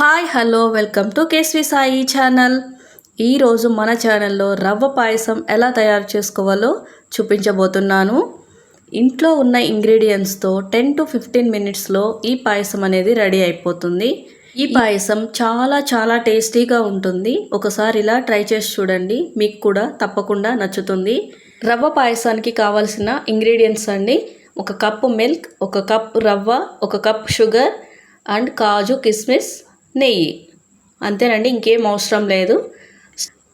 Hi hello welcome to కేస్వి Sai channel. ఈరోజు మన ఛానల్లో రవ్వ పాయసం ఎలా తయారు చేసుకోవాలో చూపించబోతున్నాను. ఇంట్లో ఉన్న ఇంగ్రీడియంట్స్తో టెన్ టు ఫిఫ్టీన్ మినిట్స్లో ఈ పాయసం అనేది రెడీ అయిపోతుంది. ఈ పాయసం చాలా చాలా టేస్టీగా ఉంటుంది. ఒకసారి ఇలా ట్రై చేసి చూడండి. మీకు కూడా తప్పకుండా నచ్చుతుంది. రవ్వ పాయసానికి కావాల్సిన ఇంగ్రీడియంట్స్ అండి. ఒక కప్పు మిల్క్ ఒక కప్ రవ్వ ఒక కప్ షుగర్ అండ్ కాజు కిస్మిస్ నెయ్యి. అంతేనండి ఇంకేం అవసరం లేదు.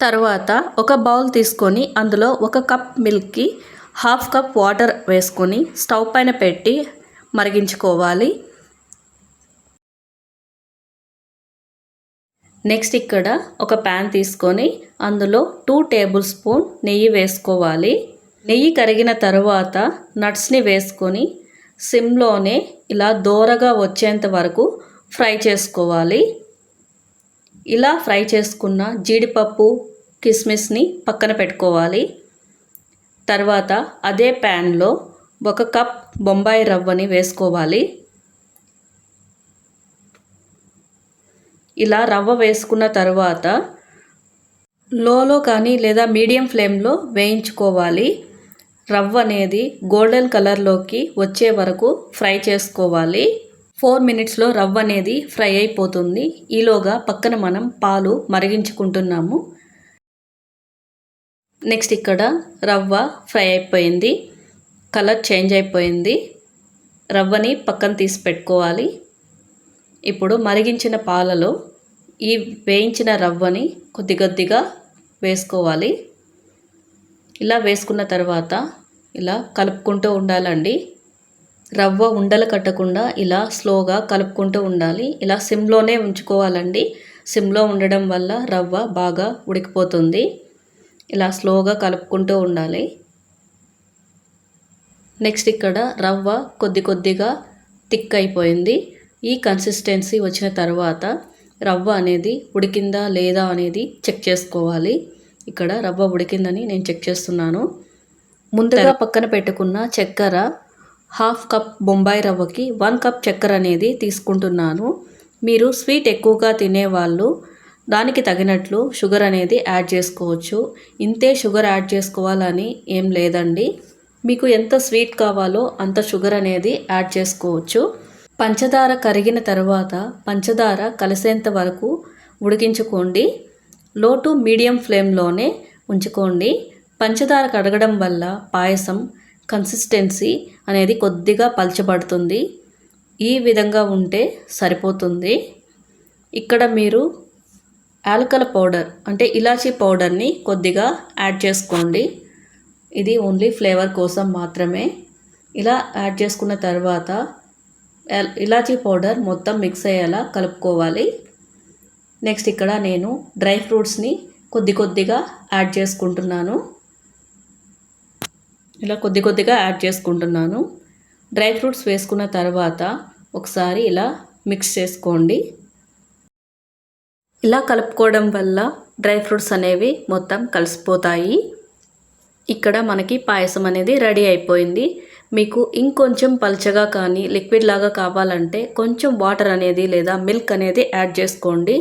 తర్వాత ఒక బౌల్ తీసుకొని అందులో ఒక కప్ మిల్క్కి హాఫ్ కప్ వాటర్ వేసుకొని స్టవ్ పైన పెట్టి మరిగించుకోవాలి. నెక్స్ట్ ఇక్కడ ఒక ప్యాన్ తీసుకొని అందులో టూ టేబుల్ స్పూన్ నెయ్యి వేసుకోవాలి. నెయ్యి కరిగిన తర్వాత నట్స్ని వేసుకొని సిమ్లోనే ఇలా దోరగా వచ్చేంత వరకు ఫ్రై చేసుకోవాలి. ఇలా ఫ్రై చేసుకున్న జీడిపప్పు కిస్మిస్ని పక్కన పెట్టుకోవాలి. తర్వాత అదే ప్యాన్లో ఒక కప్ బొంబాయి రవ్వని వేసుకోవాలి. ఇలా రవ్వ వేసుకున్న తర్వాత లోలో కానీ లేదా మీడియం ఫ్లేమ్లో వేయించుకోవాలి. రవ్వ అనేది గోల్డెన్ కలర్లోకి వచ్చే వరకు ఫ్రై చేసుకోవాలి. ఫోర్ మినిట్స్లో రవ్వ అనేది ఫ్రై అయిపోతుంది. ఈలోగా పక్కన మనం పాలు మరిగించుకుంటున్నాము. నెక్స్ట్ ఇక్కడ రవ్వ ఫ్రై అయిపోయింది. కలర్ చేంజ్ అయిపోయింది. రవ్వని పక్కన తీసి పెట్టుకోవాలి. ఇప్పుడు మరిగించిన పాలలో ఈ వేయించిన రవ్వని కొద్ది కొద్దిగా వేసుకోవాలి. ఇలా వేసుకున్న తర్వాత ఇలా కలుపుకుంటూ ఉండాలండి. రవ్వ ఉండలు కట్టకుండా ఇలా స్లోగా కలుపుకుంటూ ఉండాలి. ఇలా సిమ్లోనే ఉంచుకోవాలండి. సిమ్లో ఉండడం వల్ల రవ్వ బాగా ఉడికిపోతుంది. ఇలా స్లోగా కలుపుకుంటూ ఉండాలి. నెక్స్ట్ ఇక్కడ రవ్వ కొద్ది కొద్దిగా థిక్ అయిపోయింది. ఈ కన్సిస్టెన్సీ వచ్చిన తర్వాత రవ్వ అనేది ఉడికిందా లేదా అనేది చెక్ చేసుకోవాలి. ఇక్కడ రవ్వ ఉడికిందని నేను చెక్ చేస్తున్నాను. ముందుగా పక్కన పెట్టుకున్న చక్కెర హాఫ్ కప్ బొంబాయి రవ్వకి వన్ కప్ చక్కెర అనేది తీసుకుంటున్నాను. మీరు స్వీట్ ఎక్కువగా తినేవాళ్ళు దానికి తగినట్లు షుగర్ అనేది యాడ్ చేసుకోవచ్చు. ఇంతే షుగర్ యాడ్ చేసుకోవాలని ఏం లేదండి. మీకు ఎంత స్వీట్ కావాలో అంత షుగర్ అనేది యాడ్ చేసుకోవచ్చు. పంచదార కరిగిన తర్వాత పంచదార కలిసేంత వరకు ఉడికించుకోండి. లో టు మీడియం ఫ్లేమ్లోనే ఉంచుకోండి. పంచదార కడగడం వల్ల పాయసం కన్సిస్టెన్సీ అనేది కొద్దిగా పలచబడుతుంది. ఈ విధంగా ఉంటే సరిపోతుంది. ఇక్కడ మీరు యాలకల పౌడర్ అంటే ఇలాచీ పౌడర్ని కొద్దిగా యాడ్ చేసుకోండి. ఇది ఓన్లీ ఫ్లేవర్ కోసం మాత్రమే. ఇలా యాడ్ చేసుకున్న తర్వాత ఇలాచీ పౌడర్ మొత్తం మిక్స్ అయ్యేలా కలుపుకోవాలి. నెక్స్ట్ ఇక్కడ నేను డ్రై ఫ్రూట్స్ని కొద్ది కొద్దిగా యాడ్ చేసుకుంటున్నాను. ఇలా కొద్ది కొద్దిగా యాడ్ చేసుకుంటున్నాను. డ్రై ఫ్రూట్స్ వేసుకున్న తర్వాత ఒకసారి ఇలా మిక్స్ చేసుకోండి. ఇలా కలుపుకోవడం వల్ల డ్రై ఫ్రూట్స్ అనేవి మొత్తం కలిసిపోతాయి. ఇక్కడ మనకి పాయసం అనేది రెడీ అయిపోయింది. మీకు ఇంకొంచెం పల్చగా కానీ లిక్విడ్ లాగా కావాలంటే కొంచెం వాటర్ అనేది లేదా మిల్క్ అనేది యాడ్ చేసుకోండి.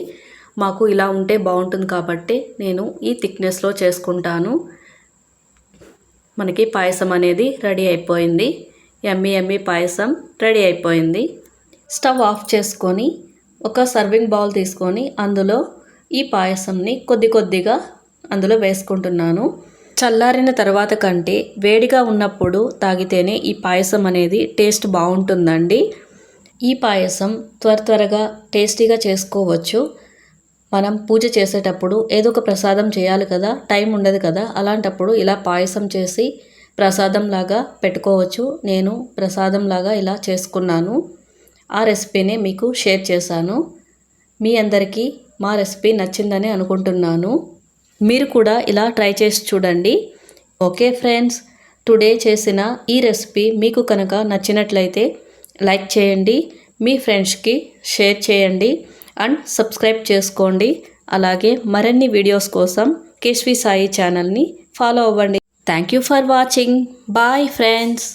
మాకు ఇలా ఉంటే బాగుంటుంది కాబట్టి నేను ఈ థిక్నెస్లో చేసుకుంటాను. మనకి పాయసం అనేది రెడీ అయిపోయింది. ఎమ్మి ఎమ్మి పాయసం రెడీ అయిపోయింది. స్టవ్ ఆఫ్ చేసుకొని ఒక సర్వింగ్ బౌల్ తీసుకొని అందులో ఈ పాయసంని కొద్ది కొద్దిగా అందులో వేసుకుంటున్నాను. చల్లారిన తర్వాత కంటే వేడిగా ఉన్నప్పుడు తాగితేనే ఈ పాయసం అనేది టేస్ట్ బాగుంటుందండి. ఈ పాయసం త్వర త్వరగా టేస్టీగా చేసుకోవచ్చు. మనం పూజ చేసేటప్పుడు ఏదో ఒక ప్రసాదం చేయాలి కదా టైం ఉండదు కదా అలాంటప్పుడు ఇలా పాయసం చేసి ప్రసాదం లాగా పెట్టుకోవచ్చు. నేను ప్రసాదం లాగా ఇలా చేసుకున్నాను. ఆ రెసిపీని మీకు షేర్ చేశాను. మీ అందరికీ మా రెసిపీ నచ్చిందని అనుకుంటున్నాను. మీరు కూడా ఇలా ట్రై చేసి చూడండి. ఓకే ఫ్రెండ్స్ టుడే చేసిన ఈ రెసిపీ మీకు కనుక నచ్చినట్లయితే లైక్ చేయండి. మీ ఫ్రెండ్స్కి షేర్ చేయండి. అండ్ సబ్స్క్రైబ్ చేసుకోండి. అలాగే మరిన్ని వీడియోస్ కోసం కేశ్వి సాయి ఛానల్ని ఫాలో అవ్వండి. Thank you for watching bye friends